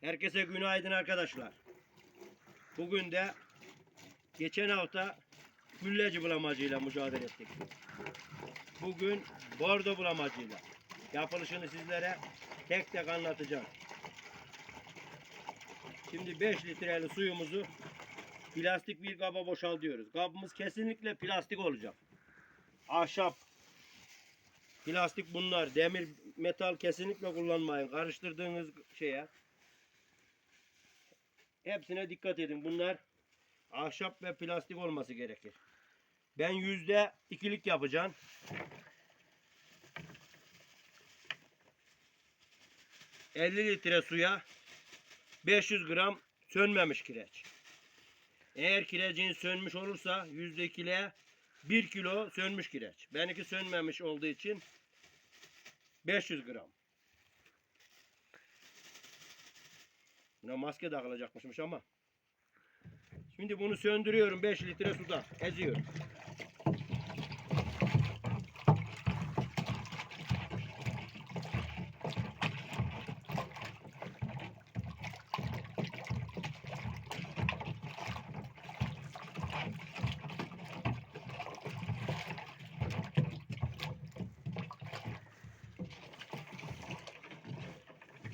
Herkese günaydın arkadaşlar. Bugün de geçen hafta gülleci bulamacıyla mücadele ettik. Bugün bordo bulamacıyla. Yapılışını sizlere tek tek anlatacağım. Şimdi 5 litreli suyumuzu plastik bir kaba boşaltıyoruz. Kabımız kesinlikle plastik olacak. Ahşap, plastik bunlar. Demir, metal kesinlikle kullanmayın. Karıştırdığınız şeye Hepsine dikkat edin. Bunlar ahşap ve plastik olması gerekir. Ben yüzde ikilik yapacağım. ...50 litre suya... ...500 gram sönmemiş kireç. Eğer kirecin sönmüş olursa... ...yüzde ikiliğe... ...1 kilo sönmüş kireç. Benimki sönmemiş olduğu için... ...500 gram. Buna maske takılacakmışmış ama. Şimdi bunu söndürüyorum 5 litre suda. Eziyorum.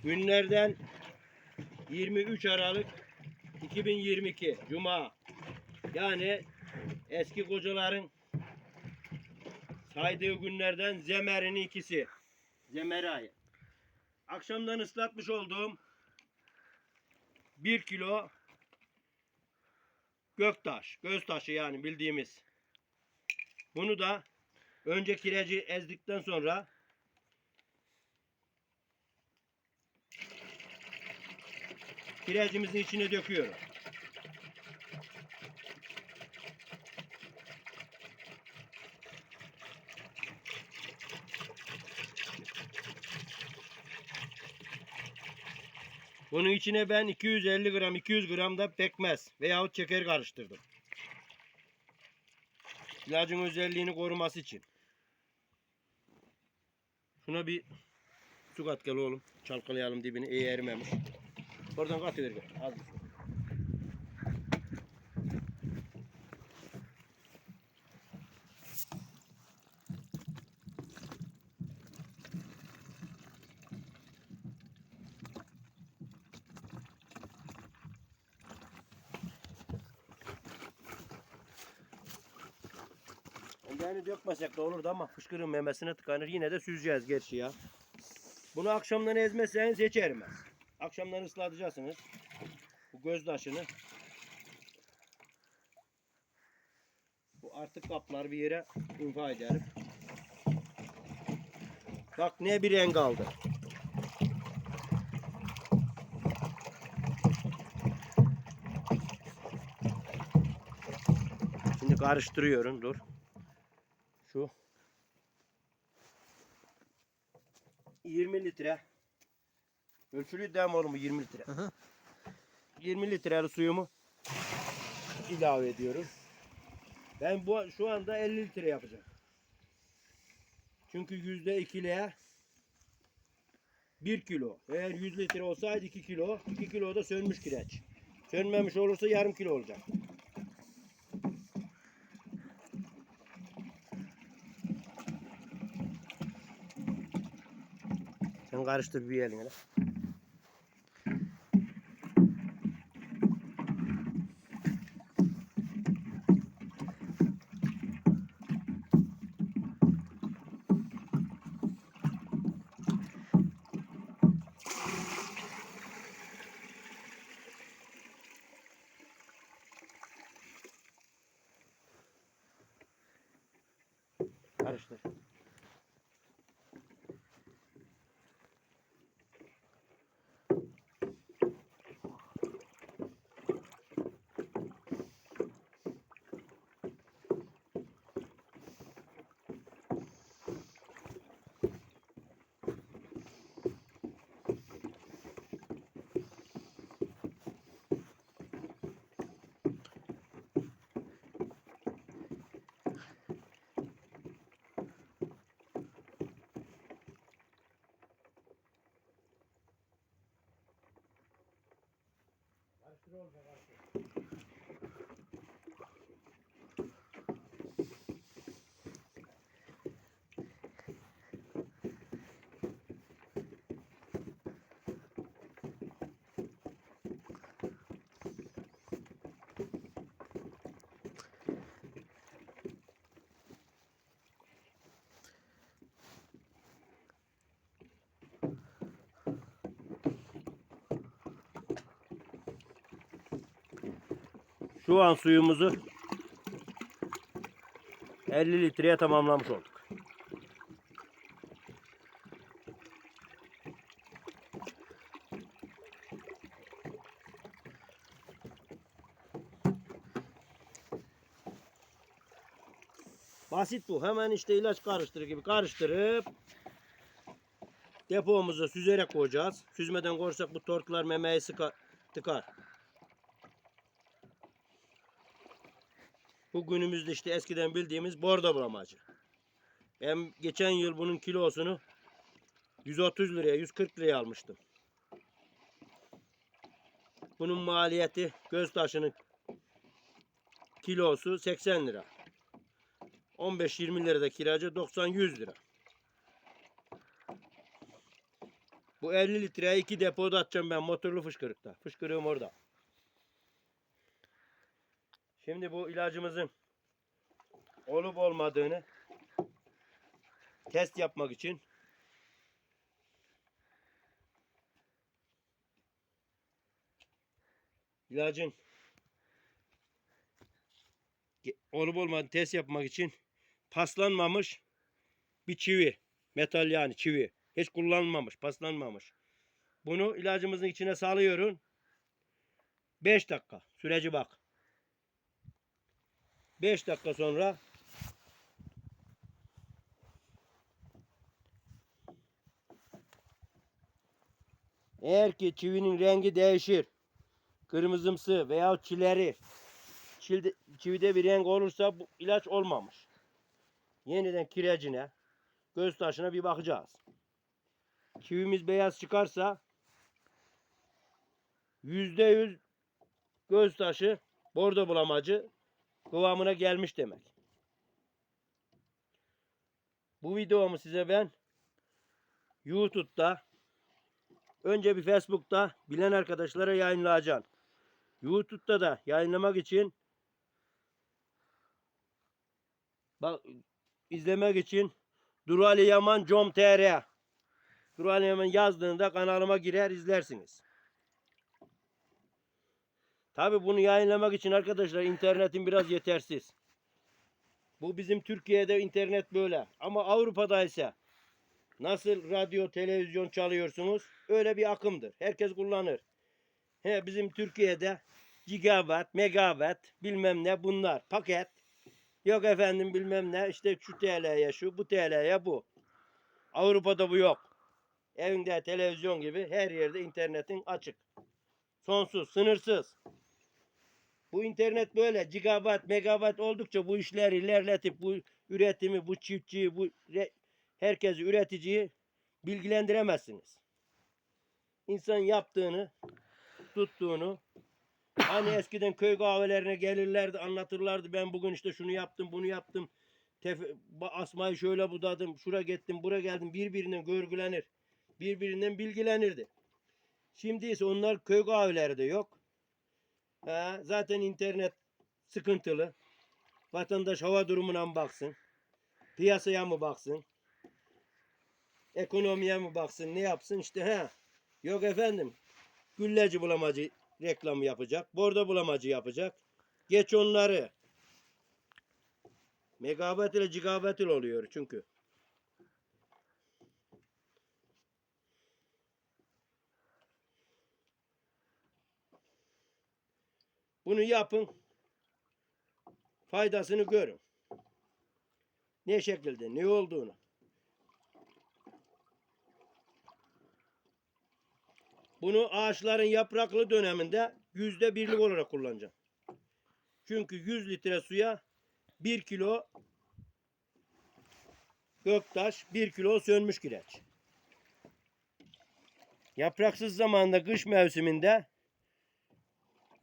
Günlerden 23 Aralık 2022 Cuma. Yani eski kocaların saydığı günlerden Zemer'in ikisi. Zemer ayı. Akşamdan ıslatmış olduğum 1 kilo göktaş, göz taşı yani bildiğimiz. Bunu da önce kireci ezdikten sonra kirecimizin içine döküyorum. Bunun içine ben 250 gram 200 gram da pekmez veyahut şeker karıştırdım. İlacın özelliğini koruması için. Şuna bir su kat gel oğlum. Çalkalayalım dibini iyi erimemiş. Oradan katıver gel. Az su. Yani dökmesek de olurdu ama fışkırın memesine tıkanır. Yine de süzeceğiz gerçi ya. Bunu akşamdan ezmezseniz hiç erimez. Akşamdan ıslatacaksınız. Bu gözdaşını. Bu artık kaplar bir yere infa ederim. Bak ne bir renk aldı. Şimdi karıştırıyorum dur. Şu 20 litre Ölçülü dem oğlum bu 20 litre. 20 litre suyumu ilave ediyorum. Ben bu şu anda 50 litre yapacağım. Çünkü yüzde ikiliğe 1 kilo. Eğer 100 litre olsaydı 2 kilo. 2 kilo da sönmüş kireç. Sönmemiş olursa yarım kilo olacak. Sen karıştır bir eline. Troll var. Şu an suyumuzu 50 litreye tamamlamış olduk. Basit bu. Hemen işte ilaç karıştırır gibi karıştırıp depomuza süzerek koyacağız. Süzmeden koyarsak bu tortlar memeyi sıkar, tıkar. Bu günümüzde işte eskiden bildiğimiz bordo bulamacı. Ben geçen yıl bunun kilosunu 130 liraya 140 liraya almıştım. Bunun maliyeti göz taşının kilosu 80 lira. 15-20 lirada kiracı 90-100 lira. Bu 50 litreye iki depoda atacağım ben motorlu fışkırıkta. Fışkırığım orada. Şimdi bu ilacımızın olup olmadığını test yapmak için ilacın olup olmadığını test yapmak için paslanmamış bir çivi. Metal yani çivi. Hiç kullanılmamış, paslanmamış. Bunu ilacımızın içine salıyorsun. 5 dakika. Süreci bak. 5 dakika sonra eğer ki çivinin rengi değişir, kırmızımsı veya çileri, çilde, çivide bir renk olursa bu ilaç olmamış. Yeniden kirecine, göz taşına bir bakacağız. Çivimiz beyaz çıkarsa yüzde yüz göz taşı bordo bulamacı kıvamına gelmiş demek. Bu videomu size ben YouTube'da önce bir Facebook'ta bilen arkadaşlara yayınlayacağım. YouTube'da da yayınlamak için bak izlemek için Durali Yaman com.tr Durali Yaman yazdığında kanalıma girer izlersiniz. Tabi bunu yayınlamak için arkadaşlar internetin biraz yetersiz. Bu bizim Türkiye'de internet böyle. Ama Avrupa'da ise nasıl radyo, televizyon çalıyorsunuz öyle bir akımdır. Herkes kullanır. He, bizim Türkiye'de gigawatt, megawatt bilmem ne bunlar paket. Yok efendim bilmem ne işte şu TL'ye şu bu TL'ye bu. Avrupa'da bu yok. Evinde televizyon gibi her yerde internetin açık. Sonsuz, sınırsız. Bu internet böyle gigawatt, megawatt oldukça bu işleri ilerletip bu üretimi, bu çiftçiyi, bu herkesi üreticiyi bilgilendiremezsiniz. İnsan yaptığını, tuttuğunu hani eskiden köy kahvelerine gelirlerdi, anlatırlardı. Ben bugün işte şunu yaptım, bunu yaptım. Tef- ba- asmayı şöyle budadım, şura gittim, bura geldim. Birbirinden görgülenir. Birbirinden bilgilenirdi. Şimdi ise onlar köy kahveleri de yok. Ha, zaten internet sıkıntılı. Vatandaş hava durumuna mı baksın? Piyasaya mı baksın? Ekonomiye mi baksın? Ne yapsın? İşte ha. Yok efendim. Gülleci bulamacı reklamı yapacak. Bordo bulamacı yapacak. Geç onları. Megabet ile gigabet ile oluyor çünkü. Bunu yapın. Faydasını görün. Ne şekilde, ne olduğunu. Bunu ağaçların yapraklı döneminde yüzde birlik olarak kullanacağım. Çünkü 100 litre suya 1 kilo göktaş, 1 kilo sönmüş kireç. Yapraksız zamanda kış mevsiminde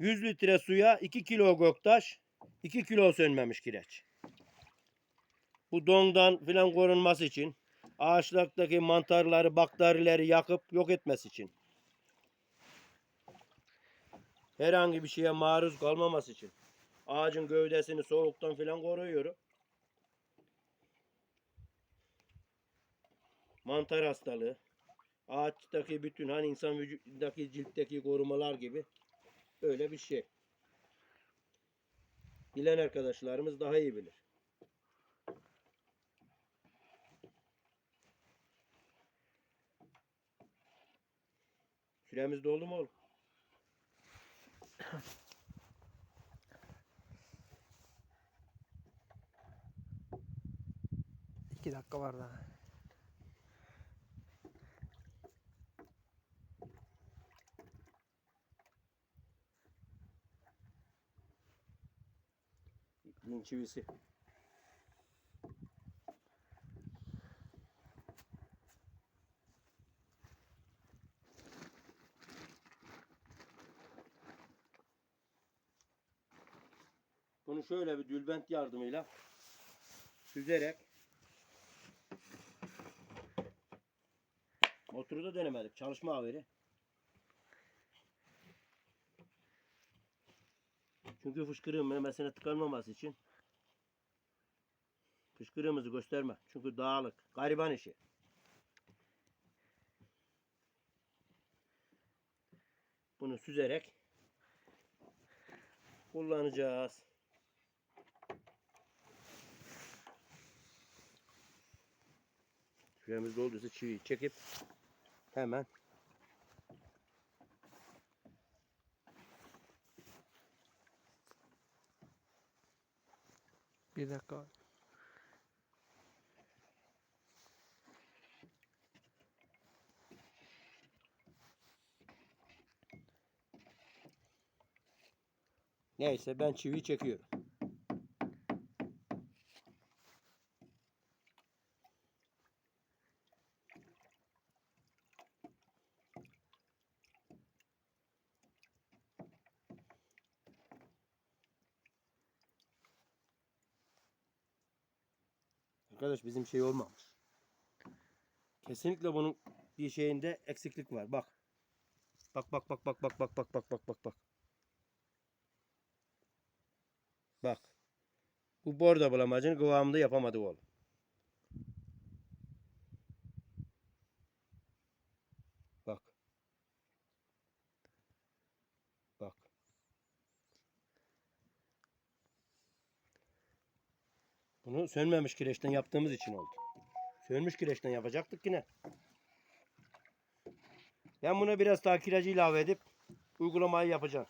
100 litre suya 2 kilo göktaş, 2 kilo sönmemiş kireç. Bu dondan filan korunması için, ağaçlardaki mantarları, bakterileri yakıp yok etmesi için. Herhangi bir şeye maruz kalmaması için. Ağacın gövdesini soğuktan filan koruyor. Mantar hastalığı, ağaçtaki bütün hani insan vücudundaki ciltteki korumalar gibi öyle bir şey. Bilen arkadaşlarımız daha iyi bilir. Süremiz doldu mu oğlum? İki dakika var daha. İpliğin çivisi. Bunu şöyle bir dülbent yardımıyla süzerek motoru da denemedik. Çalışma haberi. Çünkü fışkırığın memesine tıkanmaması için fışkırığımızı gösterme. Çünkü dağlık. Gariban işi. Bunu süzerek kullanacağız. Süremiz dolduysa çiviyi çekip hemen Bir dakika neyse ben çiviyi çekiyorum. Arkadaş bizim şey olmamış. Kesinlikle bunun bir şeyinde eksiklik var. Bak. Bak bak bak bak bak bak bak bak bak bak bak. Bak. Bu bordo bulamacını kıvamında yapamadı oğlum. Bak. Bak. Bunu sönmemiş kireçten yaptığımız için oldu. Sönmüş kireçten yapacaktık yine. Ben buna biraz daha kiracı ilave edip uygulamayı yapacağım.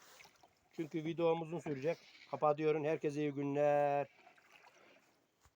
Çünkü videomuzun sürecek. Kapatıyorum. Herkese iyi günler.